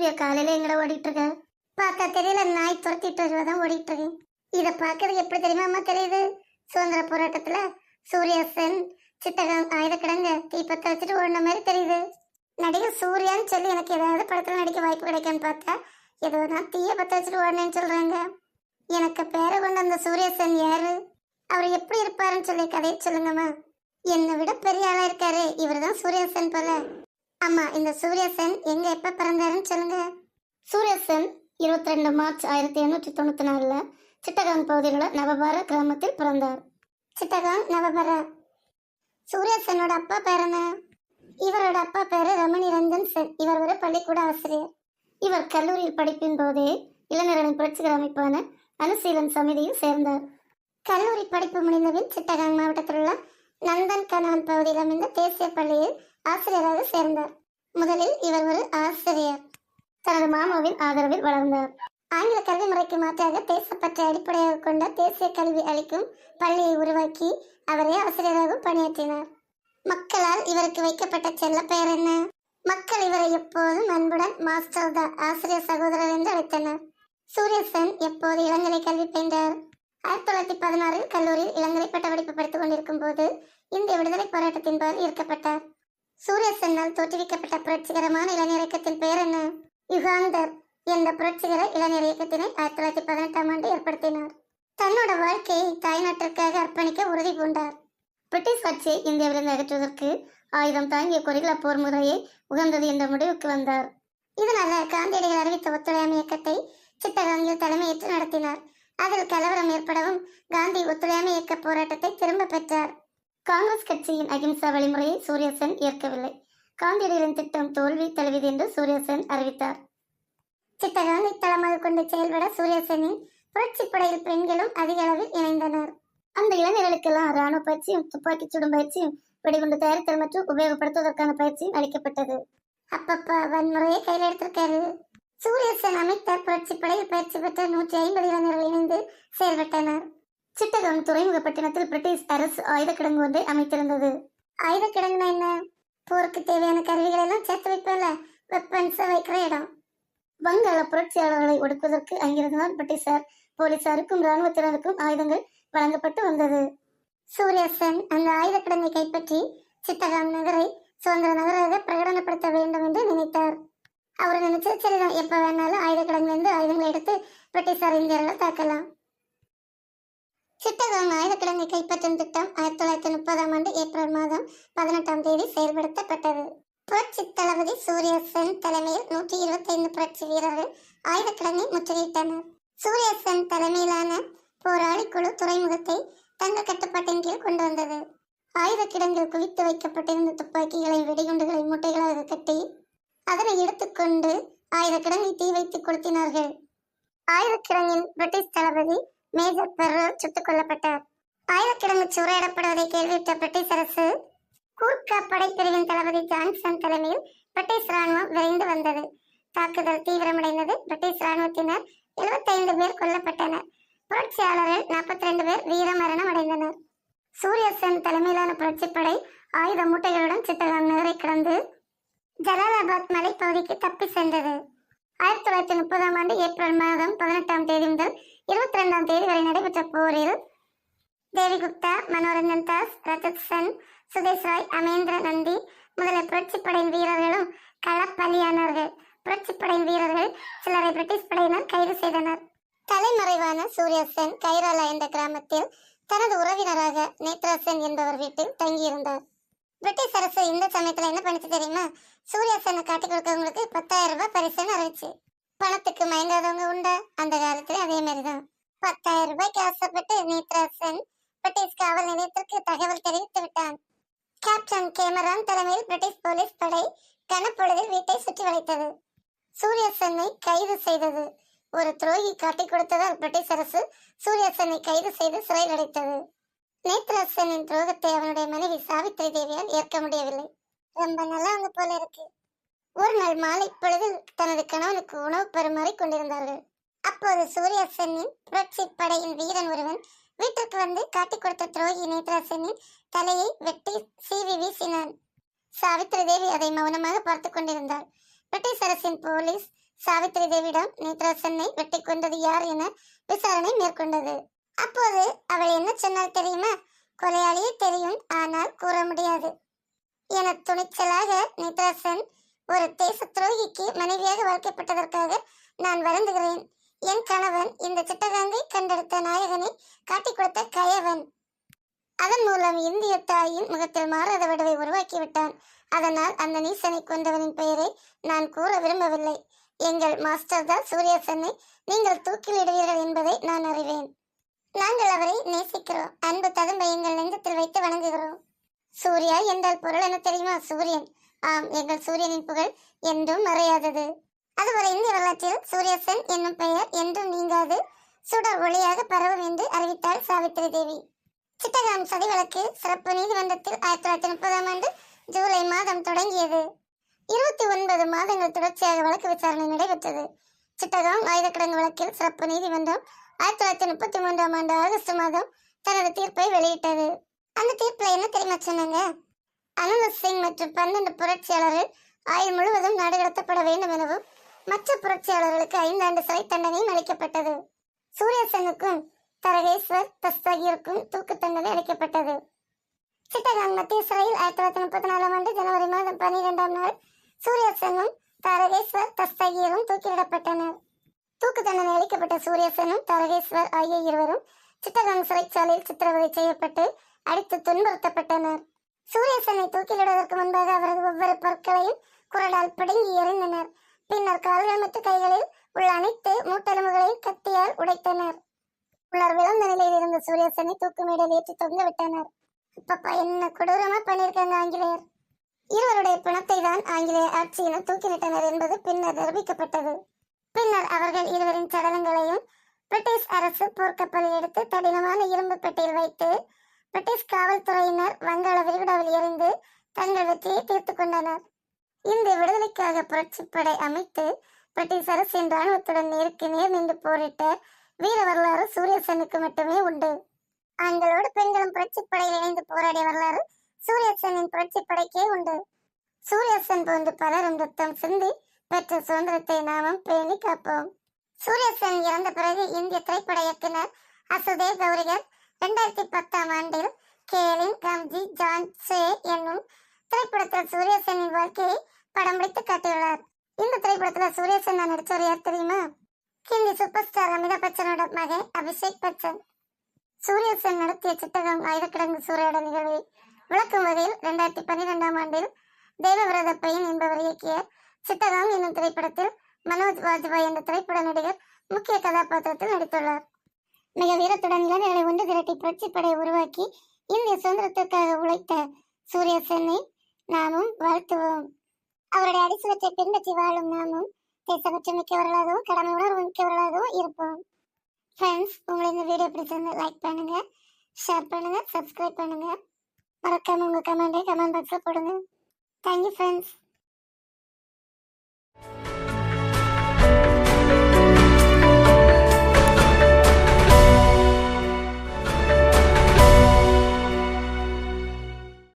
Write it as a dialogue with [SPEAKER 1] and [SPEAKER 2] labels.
[SPEAKER 1] சூர்யா காலையில எங்கட ஓடிட்டு இருக்க பார்த்தா தெரியல நாய் துரத்திட்டு வருவதான் ஓடிட்டு இருக்கு இதை பார்க்கறது எப்படி தெரியுமா தெரியுது. சுதந்திர போராட்டத்துல சூர்யா சென் சித்தகம் ஆயுதக்கிடங்க தீபத்தை வச்சுட்டு ஓடின மாதிரி தெரியுது. நடிகர் சூர்யான்னு சொல்லி எனக்கு ஏதாவது படத்துல நடிக்க வாய்ப்பு கிடைக்கும்னு பார்த்தா ஏதோ நான் தீய பத்த வச்சுட்டு ஓடனேன்னு சொல்றாங்க. எனக்கு பேரை கொண்ட அந்த சூர்யா யாரு? அவர் எப்படி இருப்பாருன்னு சொல்லி கதையை சொல்லுங்கம்மா. என்னை விட பெரிய ஆளா இருக்காரு. இவர் தான் சூரியசன் போல. ஆமா இந்த சூர்யா சென் எங்க எப்ப பிறந்தாருன்னு சொல்லுங்க. சூர்யா சென் இருபத்தி ரெண்டு மார்ச் ஆயிரத்தி எண்ணூற்றி தொண்ணூத்தி நாலுல சிட்டகாங் பகுதியில் உள்ள நவபார கிராமத்தில் பிறந்தார். சிட்டகாங் நவபாரா சூர்யா அப்பா பேர் என்ன? இவரோட அப்பா பேரு ரமணி ரஞ்சன் சென். இவர் ஒரு பள்ளிக்கூட ஆசிரியர். இவர் கல்லூரியில் படிப்பின் போதே இளைஞர்களின் புரட்சிகர அமைப்பான அனுசீலன் சமிதியில் சேர்ந்தார். கல்லூரி படிப்பு முடிந்தபின் சிட்டகாங் மாவட்டத்தில் உள்ள நந்தன் கனான் பகுதியில் அமைந்த தேசிய பள்ளியில் ஆசிரியராக சேர்ந்தார். முதலில் இவர் ஒரு ஆசிரியர். தனது மாமாவின் ஆதரவில் வளர்ந்தார். ஆங்கில கல்வி முறைக்கு மாற்றாக பேசப்பட்ட அடிப்படையாக கொண்ட தேசிய கல்வி அளிக்கும் பள்ளியை உருவாக்கி அவரே ஆசிரியராகவும் பணியாற்றினார். மக்களால் இவருக்கு வைக்கப்பட்ட செல்ல பெயர் என்ன? மக்கள் இவரை எப்போதும் அன்புடன் மாஸ்டர் த ஆசிரியர் சகோதரர் என்று அழைத்தனர். சூரியசன் எப்போது இளங்கலை கல்வி பயின்றார்? ஆயிரத்தி தொள்ளாயிரத்தி பதினாறில் கல்லூரியில் இளங்கலை பட்டப்படிப்பு படித்துக் கொண்டிருக்கும் போது இந்த விடுதலை போராட்டத்தின் போது ஈர்க்கப்பட்டார். சூரியசென்னால் தோற்றுவிக்கப்பட்ட புரட்சிகரமான இளைஞர் இயக்கத்தின் பெயர் என்ன? யுகாந்தர் என்ற புரட்சிகர இளைஞர் இயக்கத்தினை ஆயிரத்தி தொள்ளாயிரத்தி பதினெட்டாம் ஆண்டு ஏற்படுத்தினார். தன்னோட வாழ்க்கையை தாய்நாட்டிற்காக அர்ப்பணிக்க உறுதி பூண்டார். பிரிட்டிஷ் ஆட்சியை இந்தியாவிலிருந்து அகற்றுவதற்கு ஆயுதம் தாங்கிய கொரிகள போர் முறையை உகந்தது என்ற முடிவுக்கு வந்தார். இதனால காந்தியடிகள் அறிவித்த ஒத்துழையாமை இயக்கத்தை சிட்டகாங்கில் தலைமையேற்று நடத்தினார். அதில் கலவரம் ஏற்படவும் காந்தி ஒத்துழையாமை இயக்க போராட்டத்தை திரும்ப பெற்றார். காங்கிரஸ் கட்சியின் அகிம்சா வழிமுறையை சூரியசன் ஏற்கவில்லை. காந்தியடிகளின் திட்டம் தோல்வி தழுவியது என்று சூரியசன் அறிவித்தார். சித்தகாந்தி தளமாக கொண்டு செயல்பட சூரியசனின் புரட்சி படையில் பெண்களும் அதிக அளவில் இணைந்தனர். அந்த இளைஞர்களுக்கெல்லாம் ராணுவ பயிற்சியும் துப்பாக்கி சுடும் பயிற்சியும் வெடிகுண்டு தயாரித்தல் மற்றும் உபயோகப்படுத்துவதற்கான பயிற்சியும் அளிக்கப்பட்டது. அப்பப்பா வன்முறையை கையில் எடுத்திருக்காரு. சூரியசன் அமைத்த புரட்சி படையில் பயிற்சி பெற்ற நூற்றி ஐம்பது இளைஞர்கள் இணைந்து செயல்பட்டனர். சிட்டகம் துறைமுகப்பட்டினத்தில் பிரிட்டிஷ் அரசு ஆயுதக்கிடங்கு ஒன்றை அமைத்திருந்தது. ஆயுதக்கிடங்குனா என்ன? போருக்கு தேவையான கருவிகளை எல்லாம் சேர்த்து வைப்பல வெப்பன்ஸ் வைக்கிற இடம். வங்காள புரட்சியாளர்களை ஒடுக்குவதற்கு அங்கிருந்துதான் பிரிட்டிஷார் போலீசாருக்கும் இராணுவத்தினருக்கும் ஆயுதங்கள் வழங்கப்பட்டு வந்தது. சூரியசன் அந்த ஆயுத கிடங்கை கைப்பற்றி சித்தகாம் நகரை சுதந்திர நகராக பிரகடனப்படுத்த வேண்டும் என்று நினைத்தார். அவர் நினைச்சது சரிதான். எப்ப வேணாலும் ஆயுத கிடங்கிலிருந்து ஆயுதங்களை எடுத்து பிரிட்டிஷார் இந்தியர்களை தாக்கலாம். சிட்டகாங் ஆயுதக்கிழமை கைப்பற்றும் திட்டம் ஆயிரத்தி தொள்ளாயிரத்தி முப்பதாம் ஆண்டு ஏப்ரல் மாதம் பதினெட்டாம் தேதி செயல்படுத்தப்பட்டது. புரட்சி தளபதி சூரிய சென் தலைமையில் நூற்றி இருபத்தைந்து புரட்சி வீரர்கள் ஆயுத முற்றுகையிட்டனர். சூரிய சென் தலைமையிலான போராளி குழு துறைமுகத்தை தங்கள் கட்டுப்பாட்டின் கீழ் கொண்டு வந்தது. ஆயுத கிடங்கில் குவித்து வைக்கப்பட்டிருந்த துப்பாக்கிகளை வெடிகுண்டுகளை மூட்டைகளாக கட்டி அதனை எடுத்துக்கொண்டு ஆயுத கிடங்கை தீ வைத்து கொளுத்தினார்கள். ஆயுத கிடங்கின் பிரிட்டிஷ் தளபதி மேஜர் பெர்ரோர் சுட்டுக் கொல்லப்பட்டார். ஆயிரக்கிழமை கிடங்கு சூறையிடப்படுவதை கேள்வியிட்ட பிரிட்டிஷ் அரசு கூர்க்கா படைப்பிரிவின் தளபதி ஜான்சன் தலைமையில் பிரிட்டிஷ் ராணுவம் விரைந்து வந்தது. தாக்குதல் தீவிரமடைந்தது. பிரிட்டிஷ் ராணுவத்தினர் 75 பேர் கொல்லப்பட்டனர். புரட்சியாளர்கள் 42 பேர் வீரமரணம் அடைந்தனர். சூரியசன் தலைமையிலான புரட்சிப்படை ஆயுத மூட்டைகளுடன் சித்தகாங் நகரை கடந்து ஜலாலாபாத் மலைப்பகுதிக்கு தப்பி சென்றது. ஆயிரத்தி தொள்ளாயிரத்தி முப்பதாம் ஆண்டு ஏப்ரல் மாதம் பதினெட்டாம் தேதி முதல் இருபத்தி ரெண்டாம் தேதி வரை நடைபெற்ற போரில் தேவிகுப்தா மனோரஞ்சன் தாஸ் ரஜத் சென் சுதேஷ் ராய் அமேந்திர நந்தி முதலிய புரட்சிப்படையின் வீரர்களும் களப்பலியானார்கள் புரட்சிப்படையின் வீரர்கள் சிலரை பிரிட்டிஷ் படையினர் கைது செய்தனர். தலைமறைவான சூர்யா சென் கைராலா என்ற கிராமத்தில் தனது உறவினராக நேத்ரா சென் என்பவர் வீட்டில் தங்கியிருந்தார். பிரிட்டிஷ் அரசு இந்த சமயத்தில் என்ன பண்ணிச்சு தெரியுமா? சூர்யா சென்னை காட்டி கொடுக்கறவங்களுக்கு பத்தாயிரம் ரூபாய் பரிசுன்னு அறிவிச்சு. பணத்துக்கு மயங்காதவங்க உண்டா? அந்த காலத்துல அதே மாதிரிதான். பத்தாயிரம் ரூபாய்க்கு ஆசைப்பட்டு நேத்ராசன் பிரிட்டிஷ் காவல் நிலையத்திற்கு தகவல் தெரிவித்து விட்டான். கேப்டன் கேமரான் தலைமையில் பிரிட்டிஷ் போலீஸ் படை கனப்பொழுதில் வீட்டை சுற்றி வளைத்தது. சூர்யா கைது செய்தது. ஒரு துரோகி காட்டிக் கொடுத்ததால் பிரிட்டிஷ் அரசு சூரியசனை கைது செய்து சிறையில் அடைத்தது. நேத்ராசனின் துரோகத்தை அவனுடைய மனைவி சாவித்ரி தேவியால் ஏற்க முடியவில்லை. ரொம்ப நல்லா அவங்க போல இருக்கு. ஒரு நாள் மாலை பொழுதில் தனது கணவனுக்கு உணவு பரிமாறிக் கொண்டிருந்தார்கள். அப்போது சூர்யா சென்னின் புரட்சி படையின் வீரன் ஒருவன் வீட்டுக்கு வந்து காட்டிக் கொடுத்த துரோகி நேத்ராசனின் தலையை வெட்டி சீவி வீசினான். சாவித்ரி தேவி அதை மௌனமாக பார்த்து கொண்டிருந்தாள். பிரிட்டிஷ் அரசின் போலீஸ் சாவித்ரி தேவியிடம் நேத்ராசனை வெட்டி கொண்டது யார் என விசாரணை மேற்கொண்டது. அப்போது அவள் என்ன சொன்னால் தெரியுமா? கொலையாளியே தெரியும் ஆனால் கூற முடியாது. என துணிச்சலாக நேத்ராசன் ஒரு தேச துரோகிக்கு மனைவியாக வளர்க்கப்பட்டதற்காக நான் வருந்துகிறேன். என் கணவன் இந்த சிட்டகாங்கை கண்டெடுத்த நாயகனை காட்டிக் கொடுத்த கயவன். அதன் மூலம் இந்திய தாயின் முகத்தில் மாறாத விடவை உருவாக்கி விட்டான் அதனால் அந்த நீசனை கொண்டவனின் பெயரை நான் கூற விரும்பவில்லை. எங்கள் மாஸ்டர் தான் சூரியசனை நீங்கள் தூக்கிலிடுவீர்கள் என்பதை நான் அறிவேன். நாங்கள் அவரை நேசிக்கிறோம். அன்பு ததும்பை எங்கள் நெஞ்சத்தில் வைத்து வணங்குகிறோம். சூர்யா என்றால் பொருள் என தெரியுமா சூரியன்? ஆம் எங்கள் சூரியனின் புகழ் என்றும் மறையாதது. அதுவரை இந்திய வரலாற்றில் சூரியசன் என்னும் பெயர் என்றும் நீங்காது. சுடர் ஒளியாக பரவும் என்று அறிவித்தாள் சாவித்ரி தேவி. சிட்டகாம் சதி வழக்கு சிறப்பு நீதிமன்றத்தில் ஆயிரத்தி தொள்ளாயிரத்தி முப்பதாம் ஆண்டு ஜூலை மாதம் தொடங்கியது. இருபத்தி ஒன்பது மாதங்கள் தொடர்ச்சியாக வழக்கு விசாரணை நடைபெற்றது. சிட்டகாம் ஆயுதக்கிடங்கு வழக்கில் சிறப்பு நீதிமன்றம் ஆயிரத்தி தொள்ளாயிரத்தி முப்பத்தி மூன்றாம் ஆண்டு ஆகஸ்ட் மாதம் தனது தீர்ப்பை வெளியிட்டது. அந்த தீர்ப்பில் என்ன தெரியுமா சொன்னாங்க? அனந்த சிங் மற்றும் பன்னெண்டு புரட்சியாளர்கள் ஆயுள் முழுவதும் நடுகடத்தப்பட வேண்டும் எனவும் மற்ற புரட்சியாளர்களுக்கு ஐந்தாண்டு சிறை தண்டனையும் அளிக்கப்பட்டது. சூரியசனுக்கும் தரகேஸ்வர் தஸ்தகியருக்கும் தூக்கு தண்டனை அளிக்கப்பட்டது. சிட்டகாங் மத்திய சிறையில் ஆயிரத்தி தொள்ளாயிரத்தி முப்பத்தி நாலாம் ஆண்டு ஜனவரி மாதம் பன்னிரெண்டாம் நாள் சூரியசனும் தரகேஸ்வர் தஸ்தகியரும் தூக்கிலிடப்பட்டனர் தூக்கு தண்டனை அளிக்கப்பட்ட சூரியசனும் தரகேஸ்வர் ஆகிய இருவரும் சிட்டகாங் சிறைச்சாலையில் சித்திரவதை செய்யப்பட்டு அடித்து துன்புறுத்தப்பட்டனர். சூரியசனை தூக்கிலிடுவதற்கு முன்பாக அவரது ஒவ்வொரு பொருட்களையும் குரலால் பிடுங்கி எறிந்தனர். பின்னர் கால்கள் மற்றும் கைகளில் உள்ள அனைத்து மூட்டெலும்புகளையும் கத்தியால் உடைத்தனர். உலர் விழுந்த நிலையில் இருந்த சூரியசனை தூக்கு மேடையில் ஏற்றி தொங்க விட்டனர். அப்பப்பா என்ன கொடூரமா பண்ணியிருக்காங்க ஆங்கிலேயர்? இருவருடைய பிணத்தை தான் ஆங்கிலேய ஆட்சியினர் தூக்கிலிட்டனர் என்பது பின்னர் நிரூபிக்கப்பட்டது. பின்னர் அவர்கள் இருவரின் சடலங்களையும் பிரிட்டிஷ் அரசு போர்க்கப்பலில் எடுத்து தடினமான இரும்பு பெட்டியில் வைத்து பிரிட்டிஷ் காவல்துறையினர் வங்காள விரிகுடாவில் இருந்து தங்கள் வெற்றியை தீர்த்து கொண்டனர். இந்த விடுதலைக்காக புரட்சிப்படை அமைத்து பிரிட்டிஷ் அரசின் ராணுவத்துடன் நேருக்கு நேர் நின்று போரிட்ட வீர வரலாறு சூரியசனுக்கு மட்டுமே உண்டு. ஆண்களோடு பெண்களும் புரட்சிப்படையில் இணைந்து போராடிய வரலாறு சூரியசனின் புரட்சிப்படைக்கே உண்டு. சூரியசன் போன்று பலரும் ரத்தம் சிந்தி பெற்ற சுதந்திரத்தை நாமும் பேணி காப்போம். சூரியசன் இறந்த பிறகு இந்திய திரைப்பட இயக்குனர் அசுதேவ் கௌரிகர் இரண்டாயிரத்தி பத்தாம் ஆண்டில் கேலின் கம்ஜி ஜான் சே என்னும் திரைப்படத்தில் சூரியசேனின் வாழ்க்கையை படம் பிடித்து காட்டியுள்ளார். இந்த திரைப்படத்தில் சூரியசன் நடிச்சவர் யார் தெரியுமா? ஹிந்தி சூப்பர் ஸ்டார் அமிதாப் பச்சனோட மகன் அபிஷேக் பச்சன். சூரியசேன் நடத்திய சிட்டகம் ஆயிரக்கிழங்கு சூறையாடல் நிகழ்வை விளக்கும் வகையில் இரண்டாயிரத்தி பன்னிரெண்டாம் ஆண்டில் தேவவிரத பையன் என்பவர் இயக்கிய சிட்டகம் என்னும் திரைப்படத்தில் மனோஜ் வாஜ்பாய் என்ற திரைப்பட நடிகர் முக்கிய கதாபாத்திரத்தில் நடித்துள்ளார். மிக வீரத்துடன் இளைஞர்களை ஒன்று திரட்டி புரட்சிப்படை உருவாக்கி இந்திய சுதந்திரத்திற்காக உழைத்த சூரிய சென்னை நாமும் வாழ்த்துவோம். அவருடைய அடிசுவற்றை பின்பற்றி வாழும் நாமும் தேசபட்சம் மிக்கவர்களாகவும் கடமை உணர்வு மிக்கவர்களாகவும் இருப்போம். ஃப்ரெண்ட்ஸ் உங்களை இந்த வீடியோ பிடிச்சிருந்து லைக் பண்ணுங்க ஷேர் பண்ணுங்க சப்ஸ்கிரைப் பண்ணுங்க. மறக்காம உங்க கமெண்டை கமெண்ட் பாக்ஸில் போடுங்க. Thank you friends